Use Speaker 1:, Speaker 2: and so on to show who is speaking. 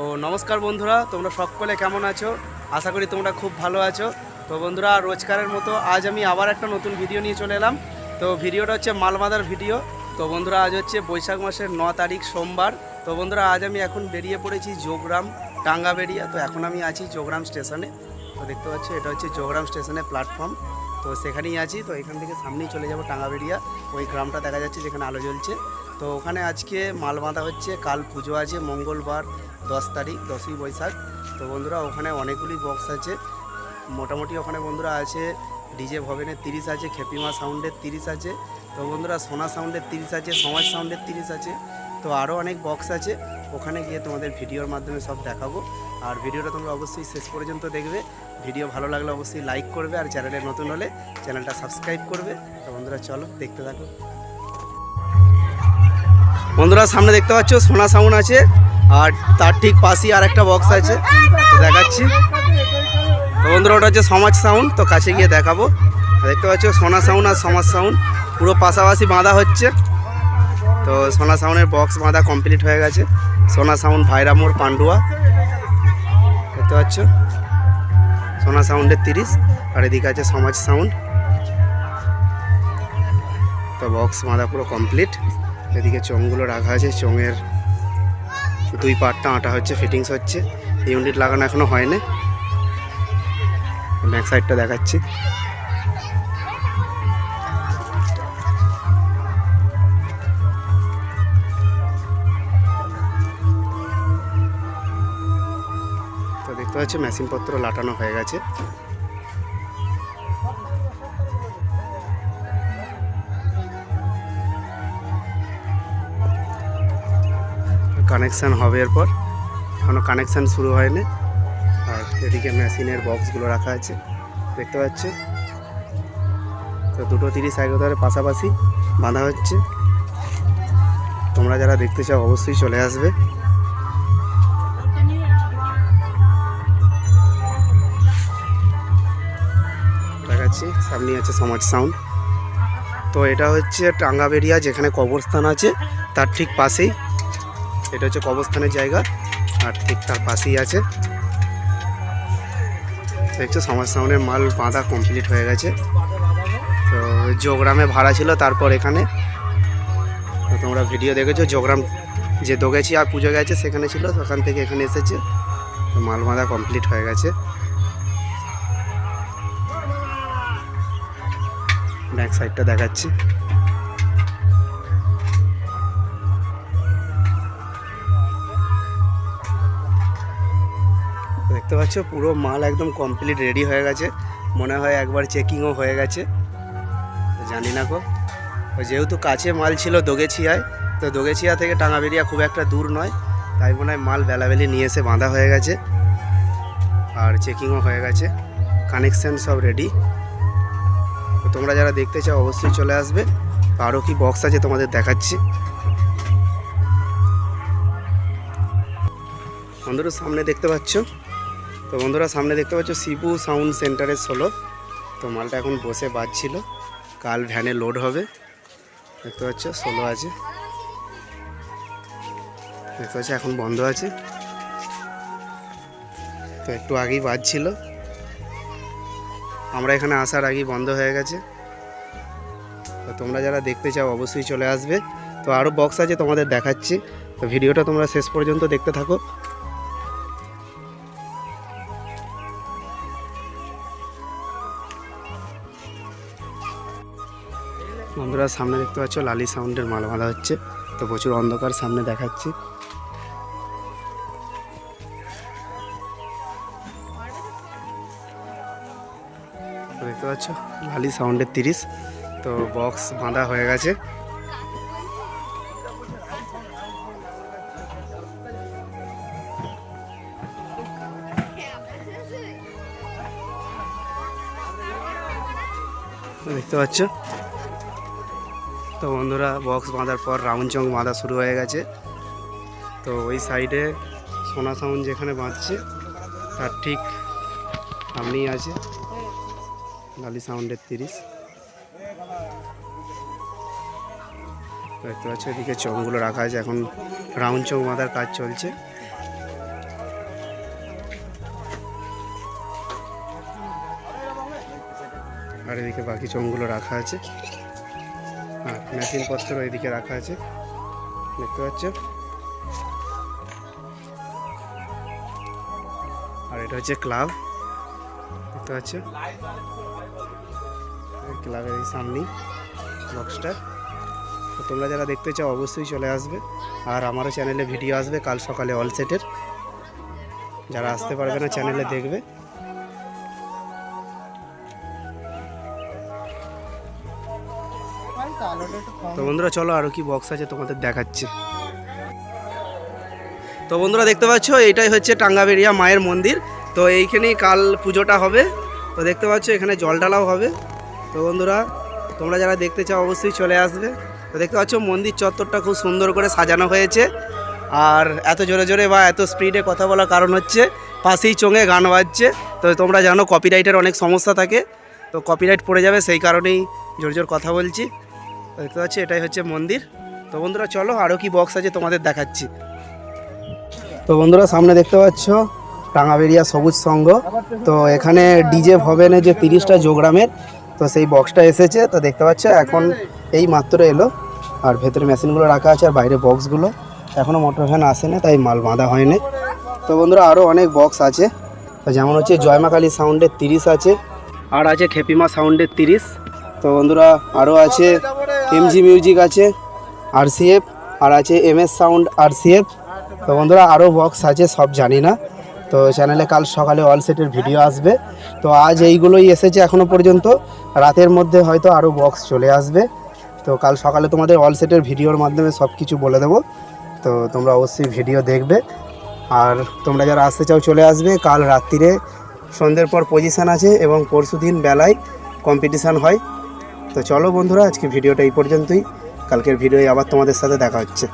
Speaker 1: তো নমস্কার বন্ধুরা, তোমরা সকলে কেমন আছো? আশা করি তোমরা খুব ভালো আছো। তো বন্ধুরা, রোজকারের মতো আজ আমি আবার একটা নতুন ভিডিও নিয়ে চলে এলাম। তো ভিডিওটা হচ্ছে মালমাদার ভিডিও। তো বন্ধুরা, আজ হচ্ছে বৈশাখ মাসের ন তারিখ সোমবার। তো বন্ধুরা, আজ আমি এখন বেরিয়ে পড়েছি যোগরাম, টাঙ্গাবেড়িয়া। তো এখন আমি আছি যোগরাম স্টেশনে। তো দেখতে পাচ্ছি, এটা হচ্ছে যোগরাম স্টেশনের প্ল্যাটফর্ম। তো সেখানেই আছি। তো এখান থেকে সামনেই চলে যাব টাঙ্গাবেড়িয়া। ওই গ্রামটা দেখা যাচ্ছে যেখানে আলো জ্বলছে। তো ওখানে আজকে মাল বাঁধা হচ্ছে, কাল পুজো আছে, মঙ্গলবার, দশ তারিখ, দশই বৈশাখ। তো বন্ধুরা, ওখানে অনেকগুলি বক্স আছে। মোটামুটি ওখানে বন্ধুরা আছে, ডিজে ভবেনের তিরিশ আছে, খেপিমা সাউন্ডের তিরিশ আছে। তো বন্ধুরা, সোনা সাউন্ডের তিরিশ আছে, সমাজ সাউন্ডের তিরিশ আছে। তো আরও অনেক বক্স আছে। ওখানে গিয়ে তোমাদের ভিডিওর মাধ্যমে সব দেখাবো। আর ভিডিওটা তোমরা অবশ্যই শেষ পর্যন্ত দেখবে। ভিডিও ভালো লাগলে অবশ্যই লাইক করবে। আর চ্যানেলে নতুন হলে চ্যানেলটা সাবস্ক্রাইব করবে। তো বন্ধুরা, চলো দেখতে থাকো। বন্ধুরা, সামনে দেখতে পাচ্ছ, সোনা সাউন্ড আছে, আর তার ঠিক পাশেই আর একটা বক্স আছে। দেখাচ্ছি। তো বন্ধুরা, ওটা হচ্ছে সমাজ সাউন্ড, তো কাছে গিয়ে দেখাবো। দেখতে পাচ্ছ, সোনা সাউন্ড আর সমাজ সাউন্ড, পুরো পাশাপাশি বাঁধা হচ্ছে। তো সোনা সাউন্ডের বক্স বাঁধা কমপ্লিট হয়ে গেছে। সোনা সাউন্ড ভাইরামোর পান্ডুয়া। দেখতে পাচ্ছ? সোনা সাউন্ডের তিরিশ, আর এদিকে আছে সমাজ সাউন্ড। তো বক্স বাঁধা পুরো কমপ্লিট এদিকে চোঙগুলো রাখা আছে, চোঙের দুই পার্টটা আটা হচ্ছে ফিটিংস হচ্ছে। ইউনিট লাগানো এখনও হয়নি। ব্যাক সাইডটা দেখাচ্ছি। তো দেখতে পাচ্ছি মেশিনপত্র লাটানো হয়ে গেছে। কানেকশান হবে এরপর। এখনও কানেকশান শুরু হয়নি। আর এদিকে মেশিনের বক্সগুলো রাখা আছে। দেখতে পাচ্ছ? তো দুটো তিরিশ এগারো পাশাপাশি বাঁধা হচ্ছে। তোমরা যারা দেখতে চাও, অবশ্যই চলে আসবে। দেখাচ্ছি সামনে আছে সমাজ সাউন্ড তো এটা হচ্ছে টাঙ্গাবেরিয়া যেখানে কবরস্থান আছে, তার ঠিক পাশেই। এটা হচ্ছে কবরস্থানের জায়গা, আর ঠিক তার পাশেই আছে। দেখছ সমাজ সাউন্ডের মাল বাঁধা কমপ্লিট হয়ে গেছে। তো যোগরামে ভাড়া ছিল তারপর এখানে। তো তোমরা ভিডিও দেখেছ যোগরাম যে দোগেছি আর পুজো গেছে সেখানে ছিল, সেখান থেকে এখানে এসেছে। তো মাল বাঁধা কমপ্লিট হয়ে গেছে। ব্যাক সাইডটা দেখাচ্ছি। দেখতে পাচ্ছ, পুরো মাল একদম কমপ্লিট রেডি হয়ে গেছে। মনে হয় একবার চেকিংও হয়ে গেছে। জানি না গো। যেহেতু কাছে মাল ছিল দোগেছিয়ায়, তো দোগেছিয়া থেকে টাঙাবেরিয়া খুব একটা দূর নয়। তাই মনে হয় মাল বেলাবেলি নিয়ে এসে বাঁধা হয়ে গেছে। আর চেকিংও হয়ে গেছে। কানেকশান সব রেডি তো তোমরা যারা দেখতে চাও, অবশ্যই চলে আসবে। আরও কি বক্স আছে তোমাদের দেখাচ্ছি। বন্ধুরা, সামনে দেখতে পাচ্ছ? তো বন্ধুরা, সামনে দেখতে পাচ্ছ শিবু সাউন্ড সেন্টারের ষোলো তো মালটা এখন বসে বাজছিল। কাল ভ্যানে লোড হবে। দেখতে পাচ্ছ ষোলো আছে। দেখতে পাচ্ছ, এখন বন্ধ আছে। তো একটু আগেই বাজছিল। আমরা এখানে আসার আগেই বন্ধ হয়ে গেছে। তো তোমরা যারা দেখতে চাও, অবশ্যই চলে আসবে। তো আরও বক্স আছে তোমাদের দেখাচ্ছি। তো ভিডিওটা তোমরা শেষ পর্যন্ত দেখতে থাকো। বন্ধুরা, সামনে দেখতে পাচ্ছ লালি সাউন্ডের মাল বাঁধা হচ্ছে। তো প্রচুর অন্ধকার সামনে দেখাচ্ছি। দেখতে পাচ্ছ লালি সাউন্ডের তিরিশ। তো বক্স বাঁধা হয়ে গেছে। দেখতে পাচ্ছ তো বন্ধুরা বক্স বাঁধার পর রাউন্ড চং বাঁধা শুরু হয়ে গেছে। তো ওই সাইডে সোনা সাউন্ড যেখানে বাঁধছে, তার ঠিক সামনেই আছে গালি সাউন্ডের তিরিশ। দেখতে পাচ্ছি, এদিকে চংগুলো রাখা আছে, এখন রাউন্ড চং বাঁধার কাজ চলছে। আর এদিকে বাকি চংগুলো রাখা আছে। আর মেশিনপত্র এদিকে রাখা আছে। দেখতে পাচ্ছ? আর এটা হচ্ছে ক্লাব দেখতে পাচ্ছ? ক্লাবের এই সামনেই বক্সটা তো তোমরা যারা দেখতে চাও, অবশ্যই চলে আসবে। আর আমারও চ্যানেলে ভিডিও আসবে কাল সকালে অল সেটের যারা আসতে পারবে না চ্যানেলে দেখবে। তো বন্ধুরা, চলো আরও কি বক্স আছে তোমাদের দেখাচ্ছি। তো বন্ধুরা, দেখতে পাচ্ছ? এইটাই হচ্ছে টাঙ্গাবেরিয়া মায়ের মন্দির। তো এইখানেই কাল পুজোটা হবে। তো দেখতে পাচ্ছ, এখানে জল ঢালাও হবে। তো বন্ধুরা, তোমরা যারা দেখতে চাও, অবশ্যই চলে আসবে। তো দেখতে পাচ্ছ, মন্দির চত্বরটা খুব সুন্দর করে সাজানো হয়েছে। আর এত জোরে জোরে বা এত স্পিডে কথা বলার কারণ হচ্ছে, পাশেই চোঙে গান বাজছে। তো তোমরা জানো কপিরাইটের অনেক সমস্যা থাকে। তো কপিরাইট পড়ে যাবে, সেই কারণেই জোর জোর কথা বলছি। দেখতে পাচ্ছি, এটাই হচ্ছে মন্দির। তো বন্ধুরা, চলো আরও কি বক্স আছে তোমাদের দেখাচ্ছি। তো বন্ধুরা, সামনে দেখতে পাচ্ছ টাঙ্গাবেরিয়া সবুজ সংঘ। তো এখানে ডিজে ভবেনে যে তিরিশটা যোগরামের তো সেই বক্সটা এসেছে। তো দেখতে পাচ্ছ, এখন এই মাত্র এলো। আর ভেতরে মেশিনগুলো রাখা আছে আর বাইরে বক্সগুলো এখনও মোটর ভ্যান আসেনি, তাই মাল বাঁধা হয়নি। তো বন্ধুরা আরও অনেক বক্স আছে। যেমন হচ্ছে জয়মা কালী সাউন্ডের তিরিশ আছে, আর আছে খেপিমা সাউন্ডের তিরিশ। তো বন্ধুরা আরও আছে এমজি মিউজিক আছে, আরসিএফ, আর আছে এমএস সাউন্ড, আরসিএফ। তো বন্ধুরা আরও বক্স আছে, সব জানি না। তো চ্যানেলে কাল সকালে অল সেটের ভিডিও আসবে। তো আজ এইগুলোই এসেছে এখনও পর্যন্ত। রাতের মধ্যে হয়তো আরও বক্স চলে আসবে। তো কাল সকালে তোমাদের অল সেটের ভিডিওর মাধ্যমে সব কিছু বলে দেবো। তো তোমরা অবশ্যই ভিডিও দেখবে। আর তোমরা যারা আসতে চাও চলে আসবে, কাল রাত্রিরে সন্ধ্যের পর পজিশান আছে এবং পরশু দিন বেলায় কম্পিটিশান হয়। তো চলো বন্ধুরা আজকে ভিডিওটা এই পর্যন্তই। কালকের ভিডিওয় আবার তোমাদের সাথে দেখা হচ্ছে।